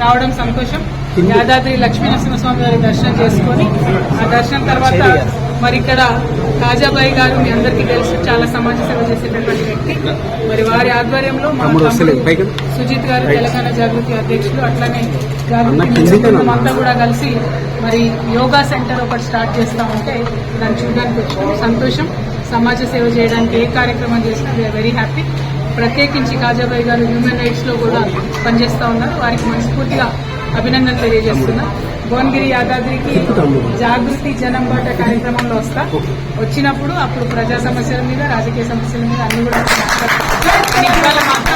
రావడం సంతోషం. యాదాద్రి లక్ష్మీ నరసింహస్వామి వారి దర్శనం చేసుకొని ఆ దర్శనం తర్వాత మరి ఇక్కడ కాజాబాయి గారు మీ అందరికీ తెలుసు చాలా సమాజ సేవ చేసేటటువంటి వ్యక్తి. మరి వారి ఆధ్వర్యంలో మా సుజిత్ గారు తెలంగాణ జాగృతి అధ్యక్షులు అట్లానే జాగృతి అంతా కూడా కలిసి మరి యోగా సెంటర్ ఒకటి స్టార్ట్ చేస్తా ఉంటే దాన్ని చూడడానికి వచ్చాము సంతోషం. సమాజ సేవ చేయడానికి ఏ కార్యక్రమం చేసినా వీఆర్ వెరీ హ్యాపీ ప్రత్యేకించి కాజాబాయి గారు హ్యూమన్ రైట్స్లో కూడా పనిచేస్తూ ఉన్నారు. వారికి మనస్ఫూర్తిగా అభినందనలు తెలియజేస్తున్నా. భువనగిరి యాదాద్రికి జాగృతి జనం బాట కార్యక్రమంలో వస్తా. వచ్చినప్పుడు అప్పుడు ప్రజా సమస్యల మీద రాజకీయ సమస్యల మీద అన్ని కూడా మాత్రం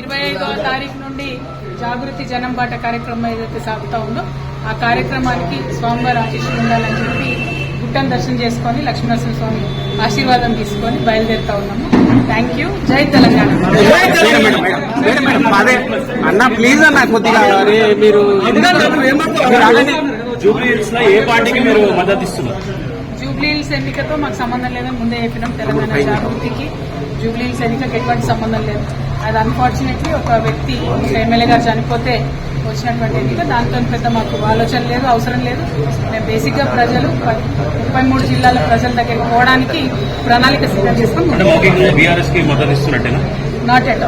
ఇరవై ఐదవ తారీఖు నుండి జాగృతి జనం బాట కార్యక్రమం ఏదైతే సాగుతా ఉందో ఆ కార్యక్రమానికి స్వామివారి ఆశీస్సులు ఉండాలని చెప్పి గుట్టం దర్శనం చేసుకొని లక్ష్మీనరసింహ స్వామి ఆశీర్వాదం తీసుకొని బయలుదేరుతా ఉన్నాము. థ్యాంక్ యూ జై తెలంగాణ. మేడం మేడం అదే అన్న ప్లీజ్ అన్న కొద్దిగా మీరు మీరు ఆగండి. జూబ్లీ హిల్స్లో ఏ పార్టీకి మీరు మద్దతు ఇస్తున్నారు? జూబ్లీ హిల్స్ ఎన్నికతో మాకు సంబంధం లేదని ముందే చెప్పినాం తెలంగాణ జాగృతికి. జూబ్లీ హిల్స్ ఎన్నికకి ఎటువంటి సంబంధం లేదు. అది అన్ఫార్చునేట్లీ ఒక వ్యక్తి ఎమ్మెల్యే గారు చనిపోతే వచ్చినటువంటి ఎన్నిక దాంతో పెద్ద మాకు ఆలోచన లేదు అవసరం లేదు. మేము బేసిక్గా ప్రజలు ముప్పై మూడు జిల్లాల ప్రజల దగ్గరికి పోవడానికి ప్రణాళిక సిద్ధం ఇస్తున్నట్టేనా? Not at